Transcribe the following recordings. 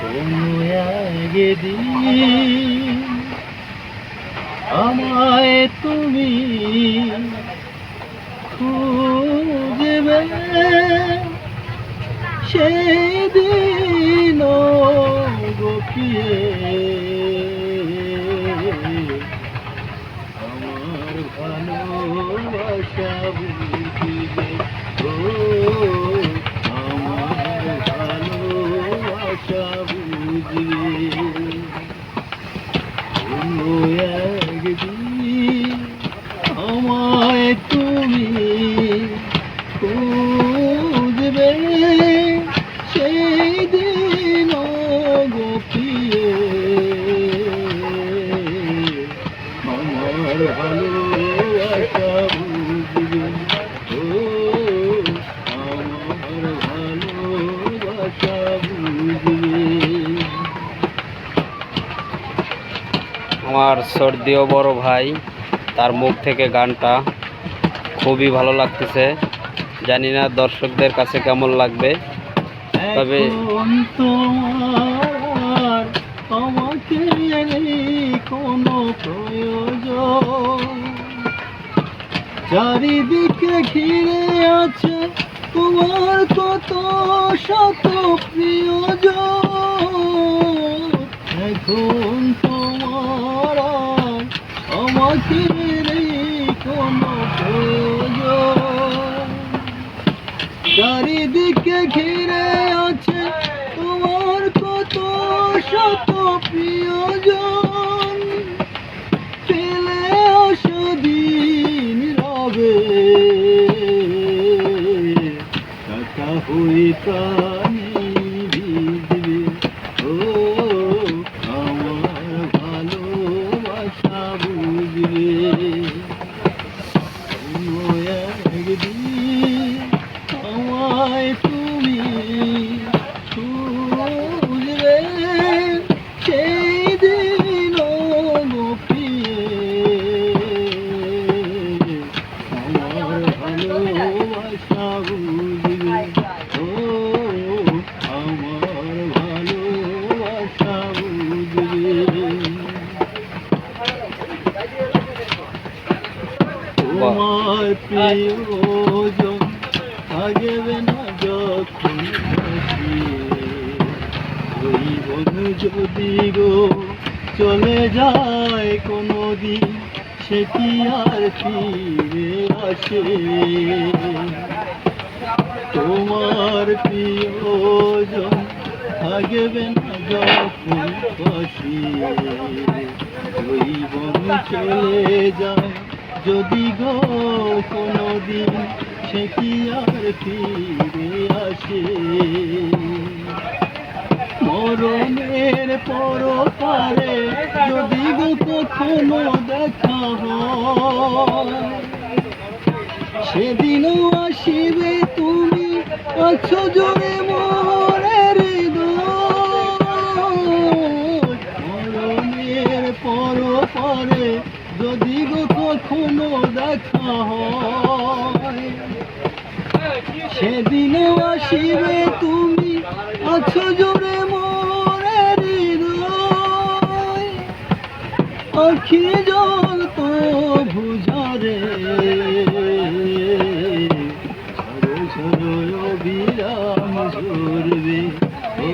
কোনো একদিন আমায় তুমি খুঁজবে। সেই দিন গোপিয়ে আমার ভালোবাসা বুঝিবে। আমার সর্দিও বড় ভাই, তার মুখ থেকে গানটা খুবই ভালো লাগতেছে। জানি না দর্শকদের কাছে কেমন লাগবে। তবে আমাকে কোনো চারিদিকে ঘিরে আছে তোমার কত শত প্রিয়জন। এখন আর চারিদিকে ঘিরে আছে তোমার কত শত প্রিয়জন। পেলে অসদিন রবে কাটা হয়ে তোমার প্রিয়জন থাকবে না যখন। ওই বন্ধু যদি গো চলে যায় কোনো দিন সে কি আর ফিরে আসে তোমার প্রিয়জন থাকবে না যখন হাসি। ওই বন চলে যায় যদি গো কোনো দিন সে কি আর ফিরে আসে? মরণের পর পারে যদি গো কখনো দেখা সেদিনও আসিবে তুমি আছো জোরে মনের মরণের পর পরে যদি গো কখনো সেদিনও আসিবে তুমি, আছো জোরে মনের আখি জল তো ভুজারে। ঝরো ঝরো বিরাম ও,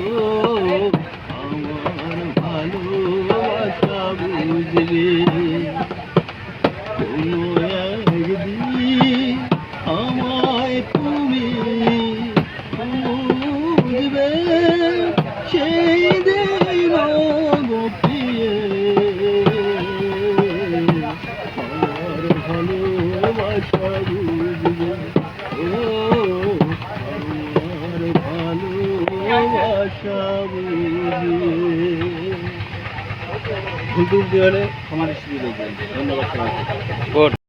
আমার ভালোবাসা বুঝবে। খুঁজবে সেই দিন গোপিয়ে আমার ভালোবাসা বুঝবে ও আমার ভালোবাসা বুঝবে ভুল টুল দিয়ে হলে আমার সুবিধা ধন্যবাদ সবাইকে গুড